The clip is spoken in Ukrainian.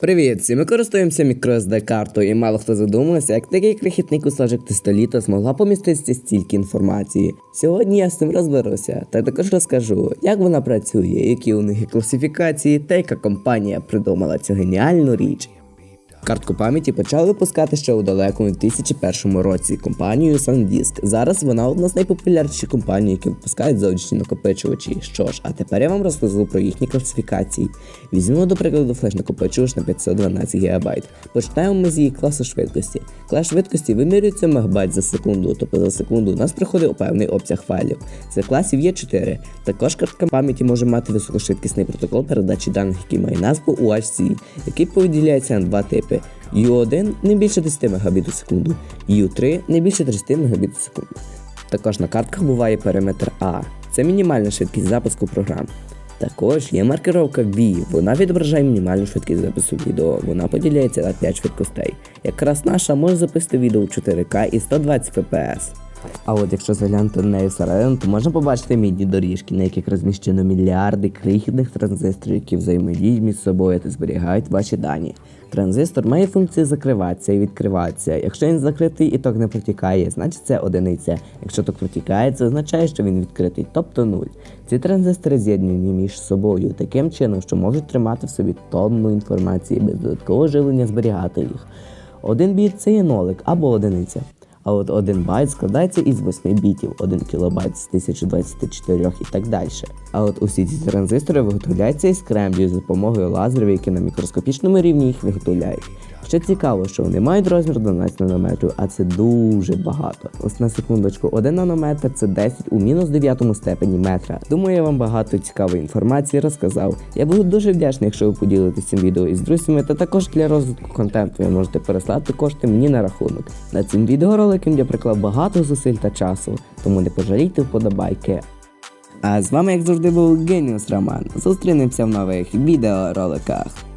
Привіт! всі ми користуємося microSD картою і мало хто задумався, як такий крихітний кусочок тестоліта змогла поміститися стільки інформації. Сьогодні я з цим розберуся, та також розкажу, як вона працює, які у них є класифікації та яка компанія придумала цю геніальну річ. Картку пам'яті почали випускати ще у далекому 2001 році компанією SanDisk. Зараз вона одна з найпопулярніших компаній, які випускають зовнішні накопичувачі. Що ж, а тепер я вам розкажу про їхні класифікації. Візьмемо до прикладу флеш-накопичувач на 512 ГБ. Починаємо ми з її класу швидкості. Клас швидкості вимірюється мегабайт за секунду, тобто за секунду у нас приходить певний обсяг файлів. Це класів є 4. Також картка пам'яті може мати високошвидкісний протокол передачі даних, який має назву UHC, який поділяється на два типи. U1 не більше 10 Мбіт у секунду, U3 не більше 30 Мбіт у секунду. Також на картках буває периметр А. Це мінімальна швидкість запуску програм. Також є маркировка V, вона відображає мінімальну швидкість запису відео, вона поділяється на 5 швидкостей. Якраз наша може записати відео у 4К і 120 FPS. А от якщо заглянути на неї всередину, то можна побачити мідні доріжки, на яких розміщено мільярди крихітних транзисторів, які взаємодіють між собою та зберігають ваші дані. Транзистор має функцію закриватися і відкриватися. Якщо він закритий і ток не протікає, значить це одиниця. Якщо ток протікає, це означає, що він відкритий, тобто нуль. Ці транзистори з'єднані між собою таким чином, що можуть тримати в собі тонну інформації без додаткового живлення зберігати їх. Один біт це є нолик або одиниця. А от 1 байт складається із 8 бітів, 1 кілобайт з 1024 і так далі. А от усі ці транзистори виготовляються із кремнію за допомогою лазерів, які на мікроскопічному рівні їх виготовляють. Ще цікаво, що вони мають розмір 12 нанометрів, а це дуже багато. Ось на секундочку, 1 нанометр це 10 у мінус 9 степені метра. Думаю, я вам багато цікавої інформації розказав. Я буду дуже вдячний, якщо ви поділитесь цим відео із друзями, та також для розвитку контенту ви можете переслати кошти мені на рахунок. На цим відеороликом я приклав багато зусиль та часу, тому не пожалійте вподобайки. А з вами, як завжди, був Геніус Роман. Зустрінемося в нових відеороликах.